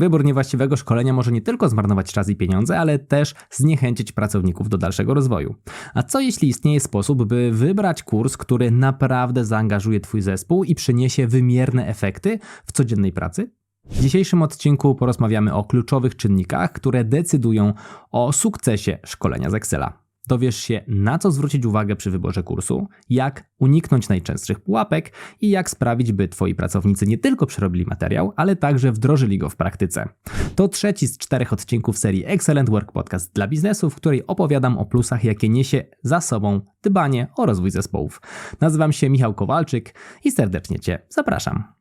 Wybór niewłaściwego szkolenia może nie tylko zmarnować czas i pieniądze, ale też zniechęcić pracowników do dalszego rozwoju. A co jeśli istnieje sposób, by wybrać kurs, który naprawdę zaangażuje Twój zespół i przyniesie wymierne efekty w codziennej pracy? W dzisiejszym odcinku porozmawiamy o kluczowych czynnikach, które decydują o sukcesie szkolenia z Excela. Dowiesz się, na co zwrócić uwagę przy wyborze kursu, jak uniknąć najczęstszych pułapek i jak sprawić, by Twoi pracownicy nie tylko przerobili materiał, ale także wdrożyli go w praktyce. To trzeci z czterech odcinków serii Excellent Work Podcast dla biznesu, w której opowiadam o plusach, jakie niesie za sobą dbanie o rozwój zespołów. Nazywam się Michał Kowalczyk i serdecznie Cię zapraszam.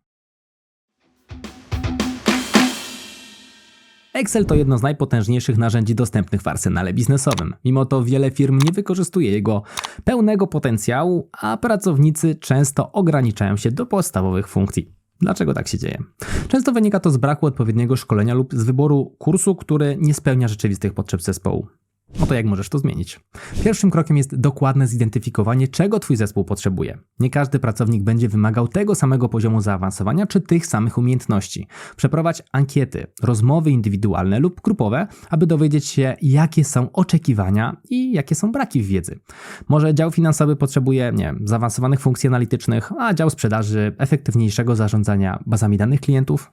Excel to jedno z najpotężniejszych narzędzi dostępnych w arsenale biznesowym. Mimo to wiele firm nie wykorzystuje jego pełnego potencjału, a pracownicy często ograniczają się do podstawowych funkcji. Dlaczego tak się dzieje? Często wynika to z braku odpowiedniego szkolenia lub z wyboru kursu, który nie spełnia rzeczywistych potrzeb zespołu. Oto jak możesz to zmienić. Pierwszym krokiem jest dokładne zidentyfikowanie, czego Twój zespół potrzebuje. Nie każdy pracownik będzie wymagał tego samego poziomu zaawansowania czy tych samych umiejętności. Przeprowadź ankiety, rozmowy indywidualne lub grupowe, aby dowiedzieć się, jakie są oczekiwania i jakie są braki w wiedzy. Może dział finansowy potrzebuje nie, zaawansowanych funkcji analitycznych, a dział sprzedaży efektywniejszego zarządzania bazami danych klientów?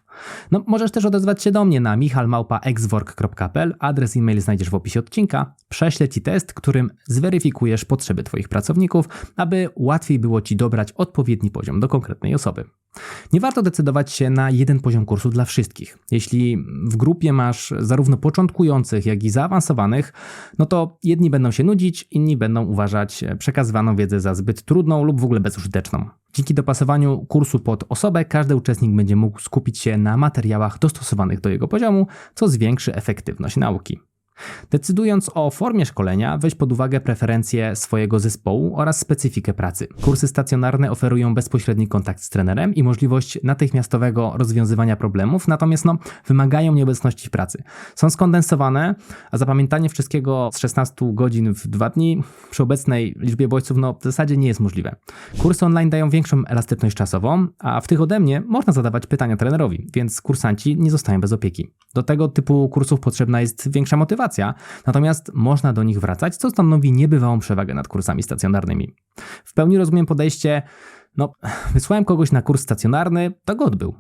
No, możesz też odezwać się do mnie na michalmałpa.exwork.pl, adres e-mail znajdziesz w opisie odcinka. Prześlę Ci test, którym zweryfikujesz potrzeby Twoich pracowników, aby łatwiej było Ci dobrać odpowiedni poziom do konkretnej osoby. Nie warto decydować się na jeden poziom kursu dla wszystkich. Jeśli w grupie masz zarówno początkujących, jak i zaawansowanych, no to jedni będą się nudzić, inni będą uważać przekazywaną wiedzę za zbyt trudną lub w ogóle bezużyteczną. Dzięki dopasowaniu kursu pod osobę, każdy uczestnik będzie mógł skupić się na materiałach dostosowanych do jego poziomu, co zwiększy efektywność nauki. Decydując o formie szkolenia, weź pod uwagę preferencje swojego zespołu oraz specyfikę pracy. Kursy stacjonarne oferują bezpośredni kontakt z trenerem i możliwość natychmiastowego rozwiązywania problemów, natomiast no, wymagają nieobecności pracy. Są skondensowane, a zapamiętanie wszystkiego z 16 godzin w dwa dni przy obecnej liczbie bodźców no, w zasadzie nie jest możliwe. Kursy online dają większą elastyczność czasową, a w tych ode mnie można zadawać pytania trenerowi, więc kursanci nie zostają bez opieki. Do tego typu kursów potrzebna jest większa motywacja natomiast można do nich wracać, co stanowi niebywałą przewagę nad kursami stacjonarnymi. W pełni rozumiem podejście, no, wysłałem kogoś na kurs stacjonarny, to go odbył.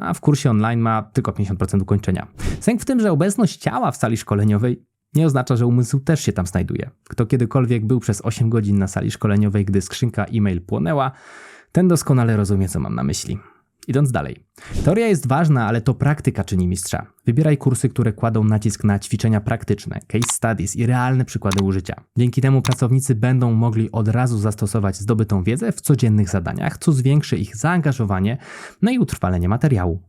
A w kursie online ma tylko 50% ukończenia. Sęk w tym, że obecność ciała w sali szkoleniowej nie oznacza, że umysł też się tam znajduje. Kto kiedykolwiek był przez 8 godzin na sali szkoleniowej, gdy skrzynka e-mail płonęła, ten doskonale rozumie, co mam na myśli. Idąc dalej. Teoria jest ważna, ale to praktyka czyni mistrza. Wybieraj kursy, które kładą nacisk na ćwiczenia praktyczne, case studies i realne przykłady użycia. Dzięki temu pracownicy będą mogli od razu zastosować zdobytą wiedzę w codziennych zadaniach, co zwiększy ich zaangażowanie, no i utrwalenie materiału.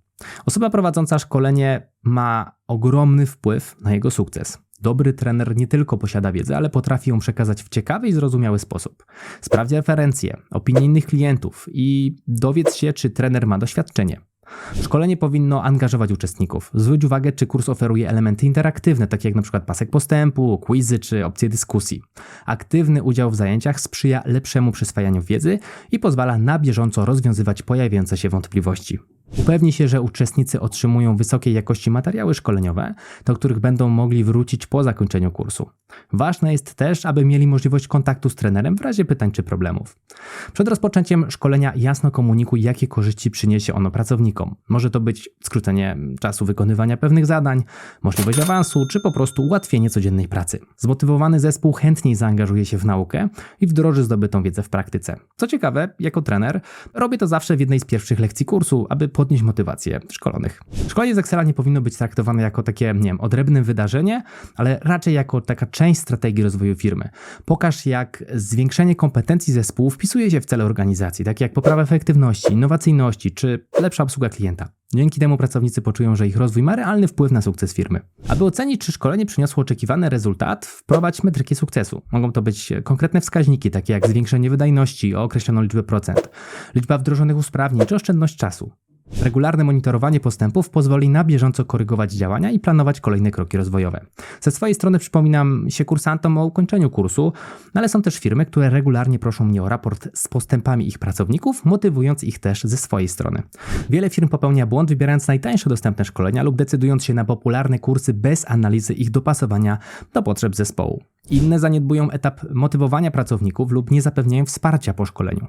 Osoba prowadząca szkolenie ma ogromny wpływ na jego sukces. Dobry trener nie tylko posiada wiedzę, ale potrafi ją przekazać w ciekawy i zrozumiały sposób. Sprawdź referencje, opinie innych klientów i dowiedz się, czy trener ma doświadczenie. Szkolenie powinno angażować uczestników. Zwróć uwagę, czy kurs oferuje elementy interaktywne, takie jak np. pasek postępu, quizy czy opcje dyskusji. Aktywny udział w zajęciach sprzyja lepszemu przyswajaniu wiedzy i pozwala na bieżąco rozwiązywać pojawiające się wątpliwości. Upewnij się, że uczestnicy otrzymują wysokiej jakości materiały szkoleniowe, do których będą mogli wrócić po zakończeniu kursu. Ważne jest też, aby mieli możliwość kontaktu z trenerem w razie pytań czy problemów. Przed rozpoczęciem szkolenia jasno komunikuj, jakie korzyści przyniesie ono pracownikom. Może to być skrócenie czasu wykonywania pewnych zadań, możliwość awansu, czy po prostu ułatwienie codziennej pracy. Zmotywowany zespół chętniej zaangażuje się w naukę i wdroży zdobytą wiedzę w praktyce. Co ciekawe, jako trener robię to zawsze w jednej z pierwszych lekcji kursu, aby podnieść motywację szkolonych. Szkolenie z Excela nie powinno być traktowane jako takie, nie wiem, odrębne wydarzenie, ale raczej jako taka część strategii rozwoju firmy. Pokaż, jak zwiększenie kompetencji zespołu wpisuje się w cele organizacji, takie jak poprawa efektywności, innowacyjności czy lepsza obsługa klienta. Dzięki temu pracownicy poczują, że ich rozwój ma realny wpływ na sukces firmy. Aby ocenić, czy szkolenie przyniosło oczekiwany rezultat, wprowadź metryki sukcesu. Mogą to być konkretne wskaźniki, takie jak zwiększenie wydajności o określoną liczbę procent, liczba wdrożonych usprawnień czy oszczędność czasu. Regularne monitorowanie postępów pozwoli na bieżąco korygować działania i planować kolejne kroki rozwojowe. Ze swojej strony przypominam się kursantom o ukończeniu kursu, no ale są też firmy, które regularnie proszą mnie o raport z postępami ich pracowników, motywując ich też ze swojej strony. Wiele firm popełnia błąd wybierając najtańsze dostępne szkolenia lub decydując się na popularne kursy bez analizy ich dopasowania do potrzeb zespołu. Inne zaniedbują etap motywowania pracowników lub nie zapewniają wsparcia po szkoleniu.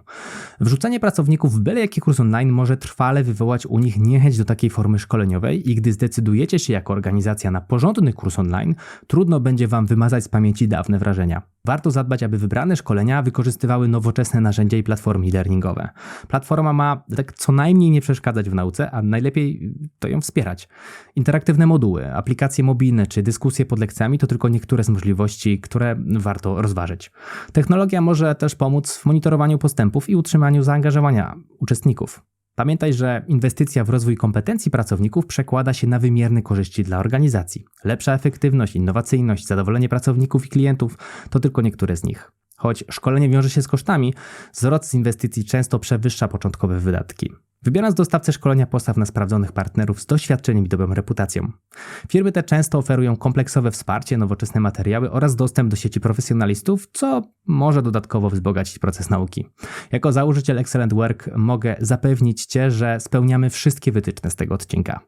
Wrzucenie pracowników w byle jaki kurs online może trwale wywołać u nich niechęć do takiej formy szkoleniowej i gdy zdecydujecie się jako organizacja na porządny kurs online, trudno będzie Wam wymazać z pamięci dawne wrażenia. Warto zadbać, aby wybrane szkolenia wykorzystywały nowoczesne narzędzia i platformy e-learningowe. Platforma ma tak co najmniej nie przeszkadzać w nauce, a najlepiej to ją wspierać. Interaktywne moduły, aplikacje mobilne czy dyskusje pod lekcjami to tylko niektóre z możliwości, które warto rozważyć. Technologia może też pomóc w monitorowaniu postępów i utrzymaniu zaangażowania uczestników. Pamiętaj, że inwestycja w rozwój kompetencji pracowników przekłada się na wymierne korzyści dla organizacji. Lepsza efektywność, innowacyjność, zadowolenie pracowników i klientów to tylko niektóre z nich. Choć szkolenie wiąże się z kosztami, zwrot z inwestycji często przewyższa początkowe wydatki. Wybierając dostawcę szkolenia, postaw na sprawdzonych partnerów z doświadczeniem i dobrą reputacją. Firmy te często oferują kompleksowe wsparcie, nowoczesne materiały oraz dostęp do sieci profesjonalistów, co może dodatkowo wzbogacić proces nauki. Jako założyciel Excellent Work mogę zapewnić Cię, że spełniamy wszystkie wytyczne z tego odcinka.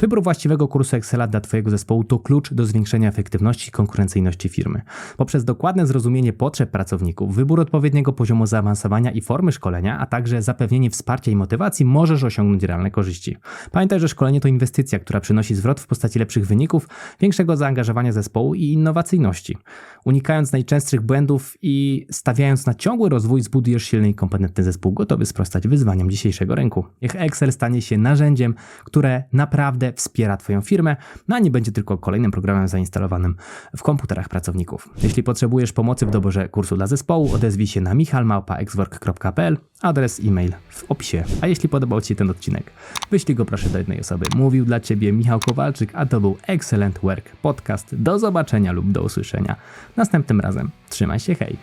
Wybór właściwego kursu Excela dla Twojego zespołu to klucz do zwiększenia efektywności i konkurencyjności firmy. Poprzez dokładne zrozumienie potrzeb pracowników, wybór odpowiedniego poziomu zaawansowania i formy szkolenia, a także zapewnienie wsparcia i motywacji, możesz osiągnąć realne korzyści. Pamiętaj, że szkolenie to inwestycja, która przynosi zwrot w postaci lepszych wyników, większego zaangażowania zespołu i innowacyjności. Unikając najczęstszych błędów i stawiając na ciągły rozwój, zbudujesz silny i kompetentny zespół gotowy sprostać wyzwaniom dzisiejszego rynku. Niech Excel stanie się narzędziem, które naprawdę wspiera Twoją firmę, no a nie będzie tylko kolejnym programem zainstalowanym w komputerach pracowników. Jeśli potrzebujesz pomocy w doborze kursu dla zespołu, odezwij się na michalmałpa.exwork.pl, adres e-mail w opisie. A jeśli podobał Ci się ten odcinek, wyślij go proszę do jednej osoby. Mówił dla Ciebie Michał Kowalczyk, a to był Excellent Work Podcast. Do zobaczenia lub do usłyszenia następnym razem. Trzymaj się, hej!